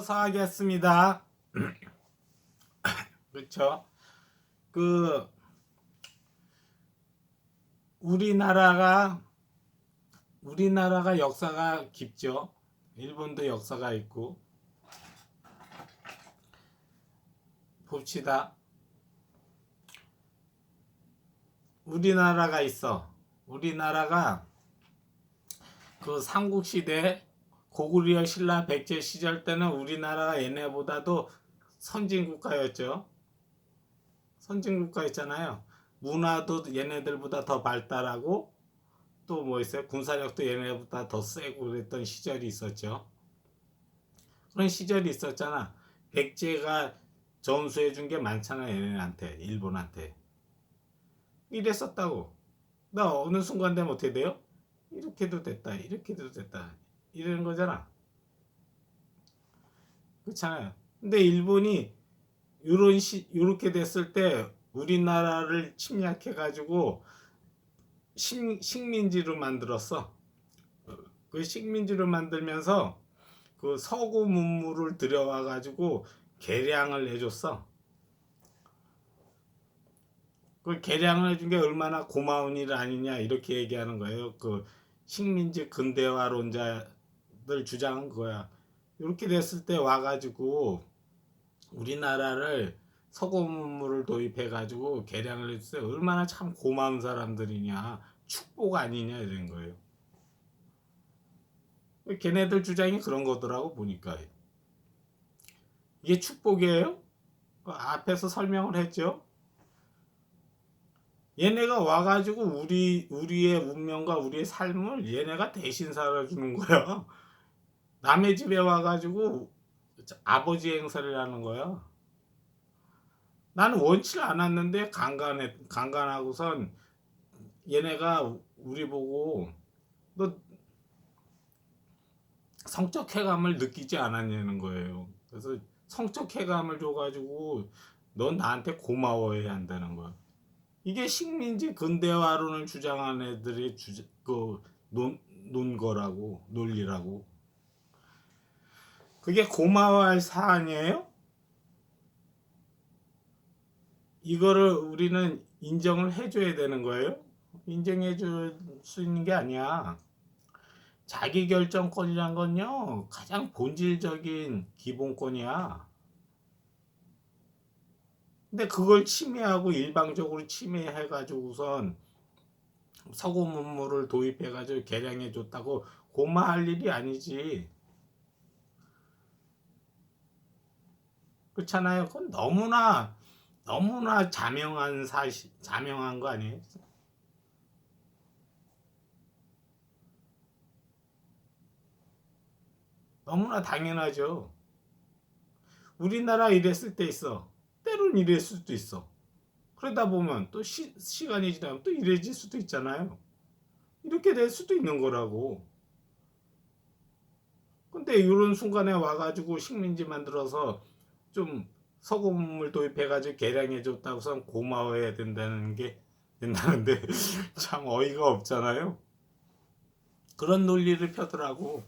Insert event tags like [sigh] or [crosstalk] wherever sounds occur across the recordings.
서 하겠습니다. 그렇죠? 그 우리나라가 우리나라가 역사가 깊죠. 일본도 역사가 있고 봅시다. 우리나라가 있어. 우리나라가 그 삼국시대 고구려 신라 백제 시절 때는 우리나라가 얘네보다도 선진 국가였죠. 선진 국가였잖아요. 문화도 얘네들보다 더 발달하고 또 뭐 있어요? 군사력도 얘네보다 더 세고 그랬던 시절이 있었죠. 그런 시절이 있었잖아. 백제가 전수해 준 게 많잖아 얘네한테 일본한테 이랬었다고. 나 어느 순간 되면 어떻게 돼요? 이렇게도 됐다. 이렇게도 됐다. 이러는 거잖아. 그렇잖아요. 근데 일본이 요런 시 요렇게 됐을 때 우리나라를 침략해 가지고 식민지로 만들었어. 그 식민지로 만들면서 그 서구 문물을 들여와 가지고 개량을 해줬어. 그 개량을 해준 게 얼마나 고마운 일 아니냐 이렇게 얘기하는 거예요. 그 식민지 근대화론자 들 주장한 거야. 이렇게 됐을 때 와가지고 우리나라를 서구 문물을 도입해가지고 개량을 해주세요. 얼마나 참 고마운 사람들이냐, 축복 아니냐 이런 거예요. 걔네들 주장이 그런 거더라고 보니까 이게 축복이에요? 그 앞에서 설명을 했죠. 얘네가 와가지고 우리 우리의 운명과 우리의 삶을 얘네가 대신 살아주는 거야. 남의 집에 와가지고 아버지 행사를 하는 거야. 나는 원치를 않았는데 강간해 강간하고선 얘네가 우리 보고 너 성적 쾌감을 느끼지 않았냐는 거예요. 그래서 성적 쾌감을 줘가지고 넌 나한테 고마워해야 한다는 거야. 이게 식민지 근대화론을 주장한 애들의 주제, 그, 논, 논 거라고, 논리라고. 그게 고마워할 사안이에요? 이거를 우리는 인정을 해줘야 되는 거예요? 인정해 줄 수 있는 게 아니야. 자기 결정권이란 건요, 가장 본질적인 기본권이야. 근데 그걸 침해하고 일방적으로 침해해가지고선 서구 문물을 도입해가지고 개량해줬다고 고마할 일이 아니지. 그렇잖아요. 그건 너무나 너무나 자명한 사실, 자명한 거 아니에요? 너무나 당연하죠. 우리나라 이랬을 때 있어. 때론 이럴 수도 있어. 그러다 보면 또 시, 시간이 지나면 또 이래질 수도 있잖아요. 이렇게 될 수도 있는 거라고. 근데 이런 순간에 와가지고 식민지 만들어서 좀 서구문물 도입해가지고 개량해줬다고선 고마워해야 된다는 게 된다는데 [laughs] 참 어이가 없잖아요. 그런 논리를 펴더라고.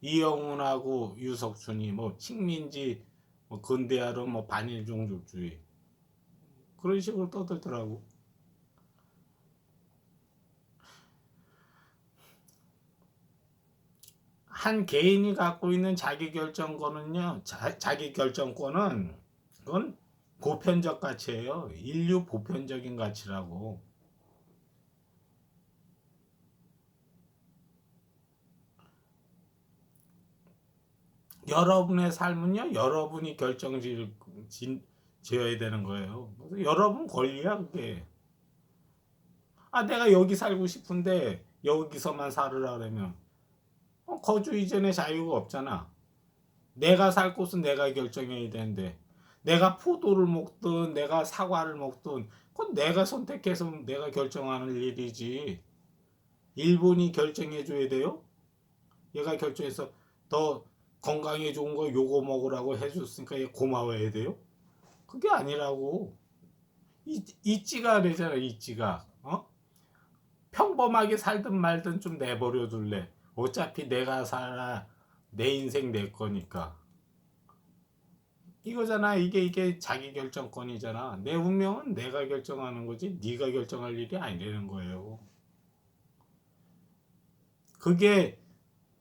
이영훈하고 유석춘이 뭐 식민지 뭐 근대화로 뭐 반일 종족주의 그런 식으로 떠들더라고. 한 개인이 갖고 있는 자기 결정권은요, 자, 자기 결정권은 그건 보편적 가치예요. 인류 보편적인 가치라고. 여러분의 삶은요, 여러분이 결정 지, 지어야 되는 거예요. 여러분 권리야, 그게. 아, 내가 여기 살고 싶은데 여기서만 살으라 그러면 어, 거주 이전의 자유가 없잖아. 내가 살 곳은 내가 결정해야 되는데 내가 포도를 먹든 내가 사과를 먹든 그건 내가 선택해서 내가 결정하는 일이지. 일본이 결정해 줘야 돼요? 얘가 결정해서 더 건강에 좋은 거 요거 먹으라고 해줬으니까 얘 고마워해야 돼요? 그게 아니라고. 이, 이찌가 되잖아, 이찌가. 어? 평범하게 살든 말든 좀 내버려 둘래. 어차피 내가 살아, 내 인생 내 거니까. 이거잖아. 이게 이게 자기 결정권이잖아. 내 운명은 내가 결정하는 거지. 네가 결정할 일이 아니라는 거예요. 그게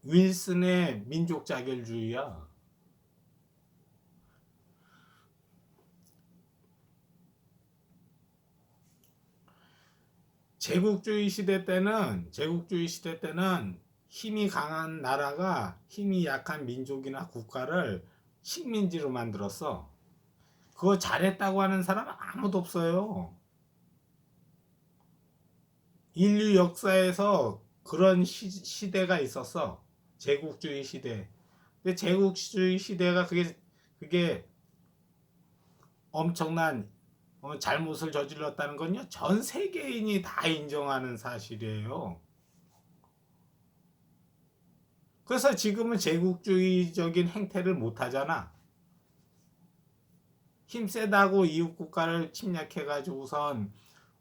윌슨의 민족 자결주의야. 제국주의 시대 때는 제국주의 시대 때는 힘이 강한 나라가 힘이 약한 민족이나 국가를 식민지로 만들었어. 그거 잘했다고 하는 사람은 아무도 없어요. 인류 역사에서 그런 시, 시대가 있었어. 제국주의 시대. 근데 제국주의 시대가 그게 그게 엄청난 어, 잘못을 저질렀다는 건요. 전 세계인이 다 인정하는 사실이에요. 그래서 지금은 제국주의적인 행태를 못 하잖아. 힘 세다고 이웃 국가를 침략해 가지고선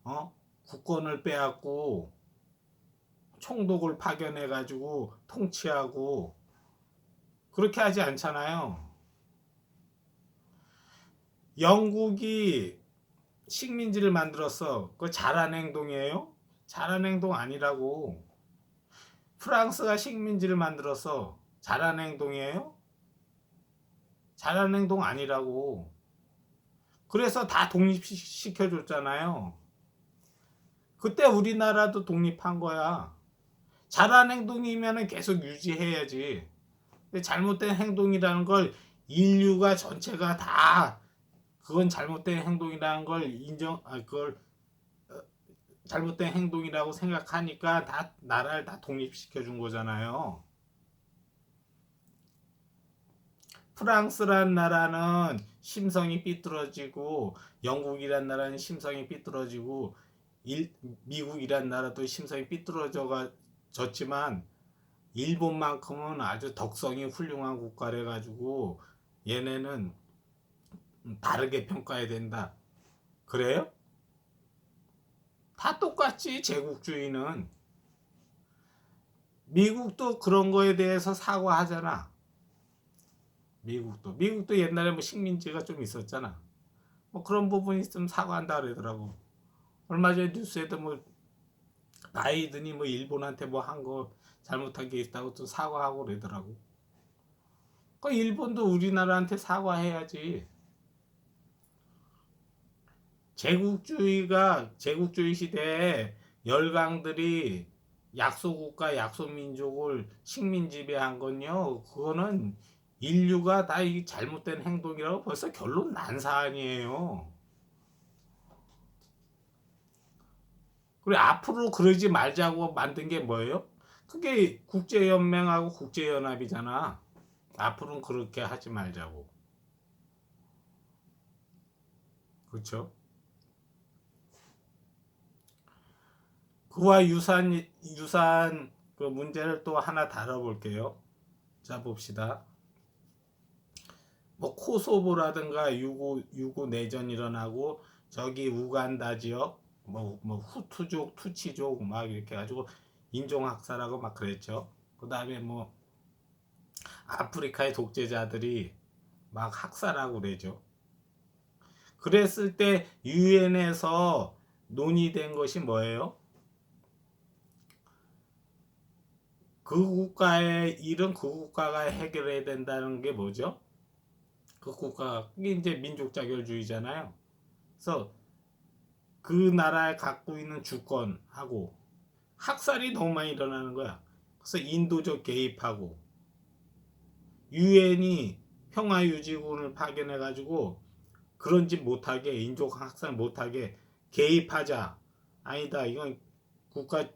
어? 국권을 빼앗고 총독을 파견해 가지고 통치하고 그렇게 하지 않잖아요. 영국이 식민지를 만들었어. 그거 잘한 행동이에요? 잘한 행동 아니라고. 프랑스가 식민지를 만들어서 잘한 행동이에요? 잘한 행동 아니라고. 그래서 다 독립시켜 줬잖아요. 그때 우리나라도 독립한 거야. 잘한 행동이면 계속 유지해야지. 근데 잘못된 행동이라는 걸 인류가 전체가 다 그건 잘못된 행동이라는 걸 인정, 아, 그걸 잘못된 행동이라고 생각하니까 다 나라를 다 독립시켜 준 거잖아요. 프랑스란 나라는 심성이 삐뚤어지고 영국이란 나라는 심성이 삐뚤어지고 일, 미국이란 나라도 심성이 삐뚤어졌지만 일본만큼은 아주 덕성이 훌륭한 국가래 가지고 얘네는 다르게 평가해야 된다. 그래요? 다 똑같지 제국주의는 미국도 그런 거에 대해서 사과하잖아. 미국도 미국도 옛날에 뭐 식민지가 좀 있었잖아. 뭐 그런 부분이 좀 사과한다 그러더라고. 얼마 전에 뉴스에도 뭐 바이든이 뭐 일본한테 뭐 한 거 잘못한 게 있다고 또 사과하고 그러더라고. 그 일본도 우리나라한테 사과해야지. 제국주의가 제국주의 시대에 열강들이 약소국가 약소민족을 식민 지배한 건요. 그거는 인류가 다 이 잘못된 행동이라고 벌써 결론 난 사안이에요. 그리고 앞으로 그러지 말자고 만든 게 뭐예요? 그게 국제연맹하고 국제연합이잖아. 앞으로는 그렇게 하지 말자고. 그렇죠? 그와 유사한 유사한 그 문제를 또 하나 다뤄볼게요. 자 봅시다. 뭐 코소보라든가 유고 유고 내전 일어나고 저기 우간다 지역 뭐, 뭐 후투족 투치족 막 이렇게 가지고 인종학살하고 막 그랬죠. 그 다음에 뭐 아프리카의 독재자들이 막 학살하고 그러죠. 그랬을 때 유엔에서 논의된 것이 뭐예요? 그 국가의 일은 그 국가가 해결해야 된다는 게 뭐죠? 그 국가 그게 이제 민족 자결주의잖아요. 그래서 그 나라에 갖고 있는 주권하고 학살이 너무 많이 일어나는 거야. 그래서 인도적 개입하고 유엔이 평화 유지군을 파견해 가지고 그런 짓 못하게 인종 학살 못하게 개입하자. 아니다. 이건 국가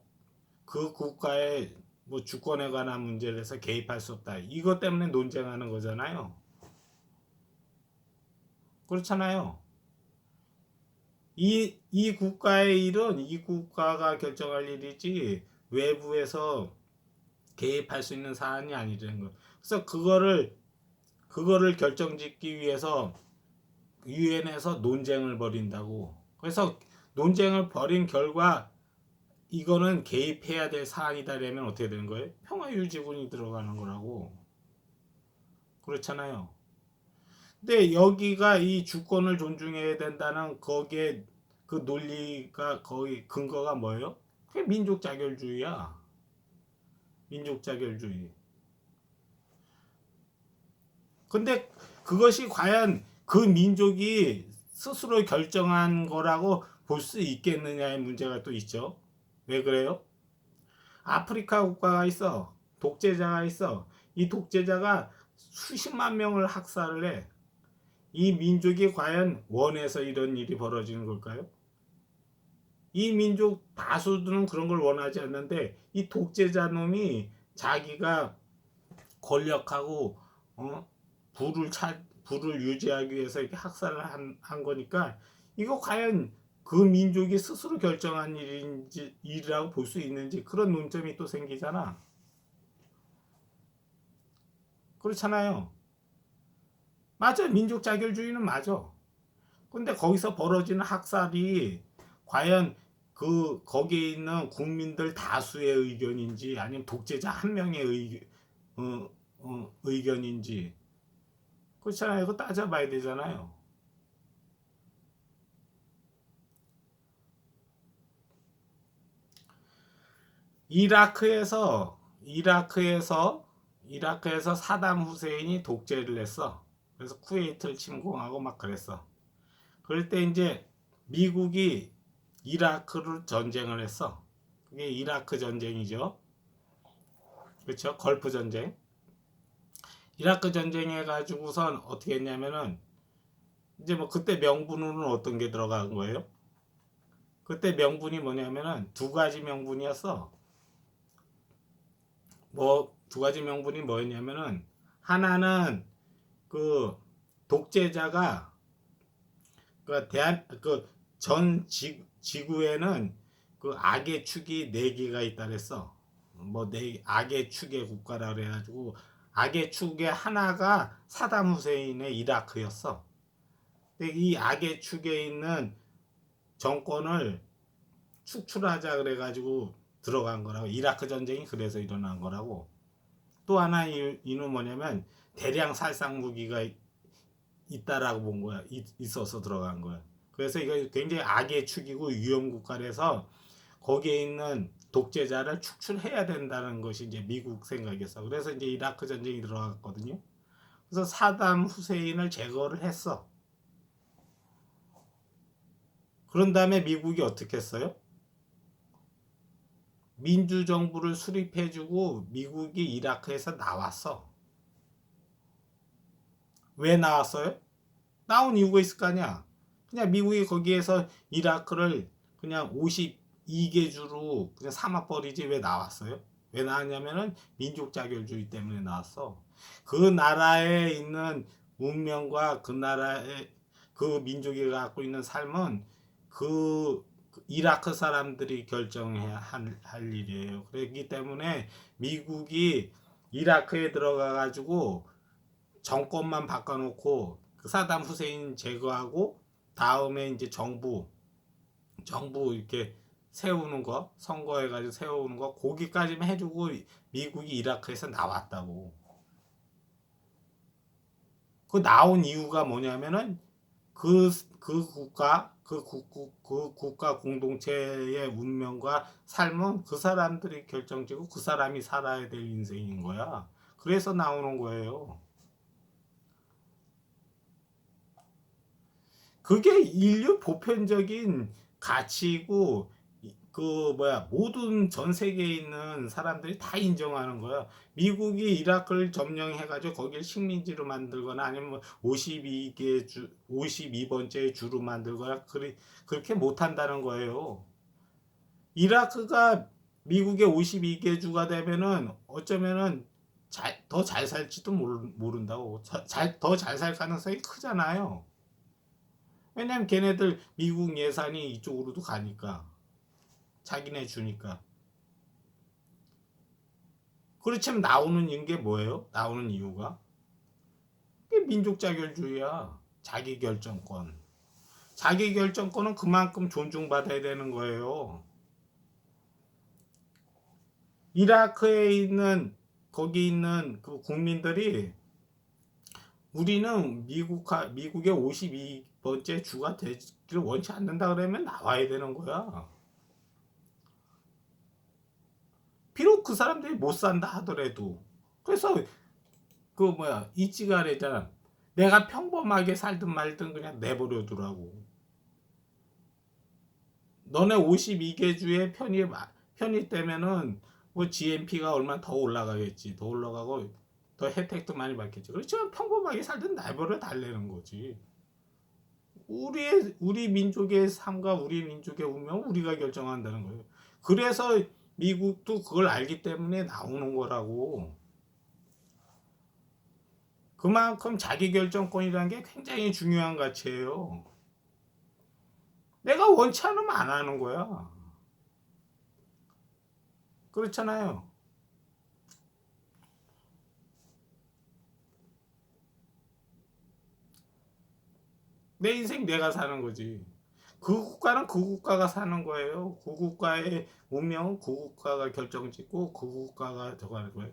그 국가의 뭐 주권에 관한 문제에서 개입할 수 없다. 이것 때문에 논쟁하는 거잖아요. 그렇잖아요. 이, 이 국가의 일은 이 국가가 결정할 일이지 외부에서 개입할 수 있는 사안이 아니라는 거. 그래서 그거를 그거를 결정짓기 위해서 유엔에서 논쟁을 벌인다고. 그래서 논쟁을 벌인 결과 이거는 개입해야 될 사안이다라면 어떻게 되는 거예요? 평화유지군이 들어가는 거라고. 그렇잖아요. 근데 여기가 이 주권을 존중해야 된다는 거기에 그 논리가 거의 근거가 뭐예요? 그게 민족 자결주의야. 민족 자결주의. 근데 그것이 과연 그 민족이 스스로 결정한 거라고 볼 수 있겠느냐의 문제가 또 있죠. 왜 그래요? 아프리카 국가가 있어. 독재자가 있어. 이 독재자가 수십만 명을 학살을 해. 이 민족이 과연 원해서 이런 일이 벌어지는 걸까요? 이 민족 다수들은 그런 걸 원하지 않는데 이 독재자 놈이 자기가 권력하고 어? 부를 차 부를 유지하기 위해서 이렇게 학살을 한, 한 거니까 이거 과연 그 민족이 스스로 결정한 일인지 일이라고 볼 수 있는지 그런 논점이 또 생기잖아. 그렇잖아요. 맞아. 민족 자결주의는 맞아. 근데 거기서 벌어지는 학살이 과연 그 거기에 있는 국민들 다수의 의견인지 아니면 독재자 한 명의 의, 어, 어, 의견인지 그렇잖아요. 이거 따져봐야 되잖아요. 이라크에서 이라크에서 이라크에서 사담 후세인이 독재를 했어. 그래서 쿠웨이트를 침공하고 막 그랬어. 그럴 때 이제 미국이 이라크를 전쟁을 했어. 그게 이라크 전쟁이죠. 그렇죠? 걸프 전쟁. 이라크 전쟁 해 가지고선 어떻게 했냐면은 이제 뭐 그때 명분으로는 어떤 게 들어간 거예요? 그때 명분이 뭐냐면은 두 가지 명분이었어. 뭐 두 가지 명분이 뭐였냐면은 하나는 그 독재자가 그 대한 그전 지구에는 그 악의 축이 네 개가 있다 그랬어. 뭐네 악의 축의 국가라 그래가지고 악의 축의 하나가 사담 후세인의 이라크였어. 근데 이 악의 축에 있는 정권을 축출하자 그래가지고 들어간 거라고. 이라크 전쟁이 그래서 일어난 거라고. 또 하나 이유는 뭐냐면 대량 살상 무기가 있다라고 본 거야. 있어서 들어간 거야. 그래서 이거 굉장히 악의 축이고 위험 국가라서 거기에 있는 독재자를 축출해야 된다는 것이 이제 미국 생각이었어 그래서 이제 이라크 전쟁이 들어갔거든요. 그래서 사담 후세인을 제거를 했어. 그런 다음에 미국이 어떻게 했어요? 민주정부를 수립해주고 미국이 이라크에서 나왔어. 왜 나왔어요? 나온 이유가 있을 거 아니야. 그냥 미국이 거기에서 이라크를 그냥 52개 주로 그냥 삼아버리지 왜 나왔어요? 왜 나왔냐면은 민족 자결주의 때문에 나왔어. 그 나라에 있는 운명과 그 나라의 그 민족이 갖고 있는 삶은 그 이라크 사람들이 결정해야 할, 할 일이에요. 그렇기 때문에 미국이 이라크에 들어가 가지고 정권만 바꿔놓고 그 사담 후세인 제거하고 다음에 이제 정부 정부 이렇게 세우는 거 선거해 가지고 세우는 거 거기까지만 해주고 미국이 이라크에서 나왔다고. 그 나온 이유가 뭐냐면은 그, 그 국가 그, 국, 그 국가 공동체의 운명과 삶은 그 사람들이 결정지고 그 사람이 살아야 될 인생인 거야. 그래서 나오는 거예요. 그게 인류 보편적인 가치이고 그 뭐야 모든 전 세계에 있는 사람들이 다 인정하는 거야. 미국이 이라크를 점령해가지고 거기를 식민지로 만들거나 아니면 52개 주 52번째 주로 만들거나 그리, 그렇게 못한다는 거예요. 이라크가 미국의 52개 주가 되면은 어쩌면은 더 잘 살지도 모른다고 더 잘 살 가능성이 크잖아요. 왜냐면 걔네들 미국 예산이 이쪽으로도 가니까. 자기네 주니까. 그렇지만 나오는 게 뭐예요? 나오는 이유가 민족 자결주의야. 자기 결정권. 자기 결정권은 그만큼 존중받아야 되는 거예요. 이라크에 있는 거기 있는 그 국민들이 우리는 미국 미국의 52번째 주가 되기를 원치 않는다 그러면 나와야 되는 거야. 비록 그 사람들이 못 산다 하더라도 그래서 그 뭐야 이지가래잖아. 내가 평범하게 살든 말든 그냥 내버려 두라고. 너네 52개 주에 편입 편입되면은 뭐 GNP가 얼마 더 올라가겠지. 더 올라가고 더 혜택도 많이 받겠지. 그렇지만 평범하게 살든 내버려 달래는 거지. 우리의 우리 민족의 삶과 우리 민족의 운명은 우리가 결정한다는 거예요. 그래서 미국도 그걸 알기 때문에 나오는 거라고. 그만큼 자기 결정권이라는 게 굉장히 중요한 가치예요. 내가 원치 않으면 안 하는 거야. 그렇잖아요. 내 인생 내가 사는 거지. 그 국가는 그 국가가 사는 거예요. 그 국가의 운명은 그 국가가 결정짓고 그 국가가 저거하는 거예요.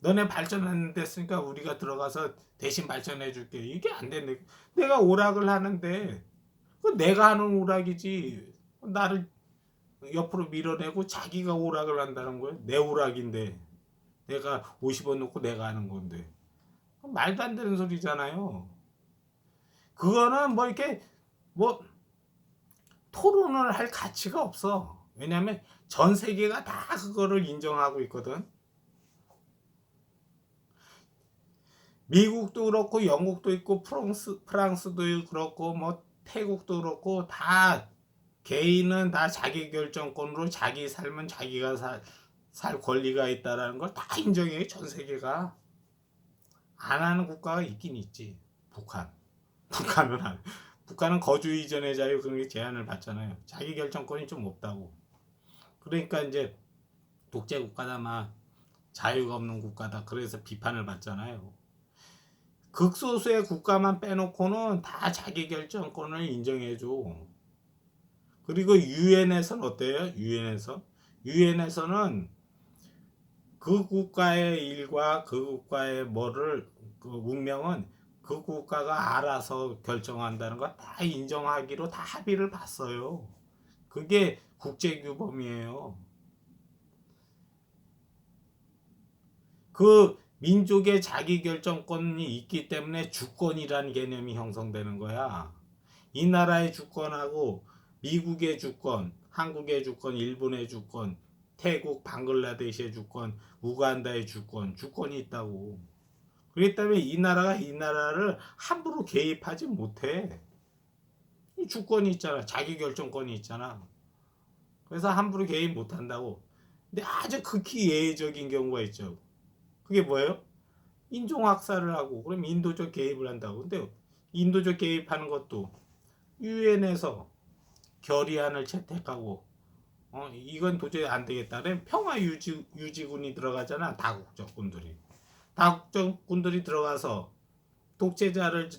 너네 발전 안 됐으니까 우리가 들어가서 대신 발전해 줄게. 이게 안 되는데 내가 오락을 하는데 그 내가 하는 오락이지. 나를 옆으로 밀어내고 자기가 오락을 한다는 거예요. 내 오락인데 내가 50원 놓고 내가 하는 건데 말도 안 되는 소리잖아요. 그거는 뭐 이렇게 뭐 토론을 할 가치가 없어. 왜냐하면 전 세계가 다 그거를 인정하고 있거든. 미국도 그렇고 영국도 있고 프랑스 프랑스도 그렇고 뭐 태국도 그렇고 다 개인은 다 자기 결정권으로 자기 삶은 자기가 살, 살 권리가 있다라는 걸 다 인정해 전 세계가 안 하는 국가가 있긴 있지 북한 북한은 안 북한은 거주 이전의 자유 그런 게 제한을 받잖아요. 자기 결정권이 좀 없다고. 그러니까 이제 독재 국가다 막 자유가 없는 국가다. 그래서 비판을 받잖아요. 극소수의 국가만 빼놓고는 다 자기 결정권을 인정해줘. 그리고 유엔에서는 어때요? 유엔에서? 유엔에서는 그 국가의 일과 그 국가의 뭐를 그 운명은 그 국가가 알아서 결정한다는 거 다 인정하기로 다 합의를 봤어요. 그게 국제규범이에요. 그 민족의 자기결정권이 있기 때문에 주권이라는 개념이 형성되는 거야. 이 나라의 주권하고 미국의 주권, 한국의 주권, 일본의 주권, 태국, 방글라데시의 주권, 우간다의 주권, 주권이 있다고. 그렇기 때문에 이 나라가 이 나라를 함부로 개입하지 못해. 이 주권이 있잖아. 자기 결정권이 있잖아. 그래서 함부로 개입 못 한다고. 근데 아주 극히 예외적인 경우가 있죠. 그게 뭐예요? 인종학살을 하고 그럼 인도적 개입을 한다고. 근데 인도적 개입하는 것도 유엔에서 결의안을 채택하고 어 이건 도저히 안 되겠다는 평화 유지 유지군이 들어가잖아 다국적군들이 다국적군들이 들어가서 독재자를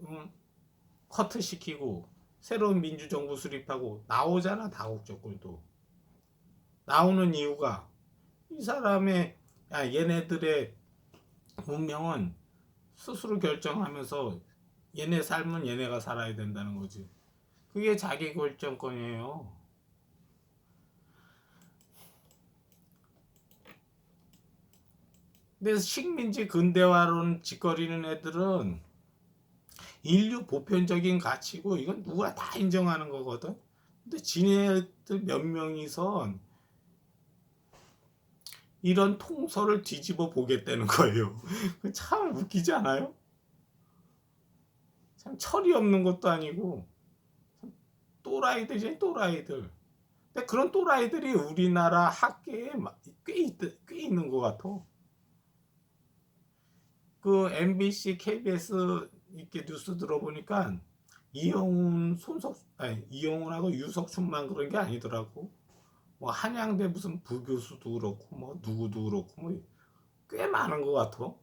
음, 커트시키고 새로운 민주정부 수립하고 나오잖아 다국적군도 나오는 이유가 이 사람의 야, 얘네들의 운명은 스스로 결정하면서 얘네 삶은 얘네가 살아야 된다는 거지. 그게 자기 결정권이에요. 근데 식민지 근대화론 짓거리는 애들은 인류 보편적인 가치고 이건 누가 다 인정하는 거거든. 근데 지네들 몇 명이선 이런 통설을 뒤집어 보겠다는 거예요. [laughs] 참 웃기지 않아요? 참 철이 없는 것도 아니고 또라이들이지 또라이들. 근데 그런 또라이들이 우리나라 학계에 꽤, 있, 꽤 있는 것 같아. 그 MBC, KBS 이렇게 뉴스 들어보니까 이영훈, 손석, 아니 이영훈하고 유석춘만 그런 게 아니더라고. 뭐 한양대 무슨 부교수도 그렇고 뭐 누구도 그렇고 뭐 꽤 많은 것 같아.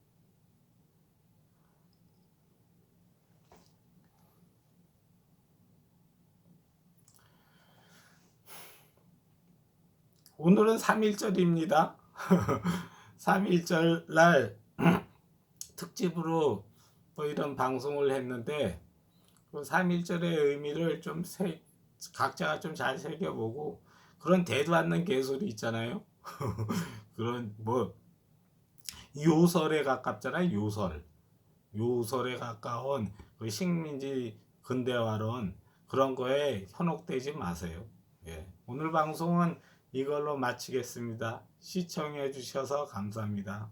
오늘은 3일절입니다. 3일절 [laughs] 날 특집으로 뭐 이런 방송을 했는데 그 3.1절의 의미를 좀 새, 각자가 좀 잘 새겨보고 그런 대도 않는 개소리 있잖아요. [laughs] 그런 뭐 요설에 가깝잖아요. 요설. 요설에 가까운 그 식민지 근대화론 그런 거에 현혹되지 마세요. 예. 오늘 방송은 이걸로 마치겠습니다. 시청해 주셔서 감사합니다.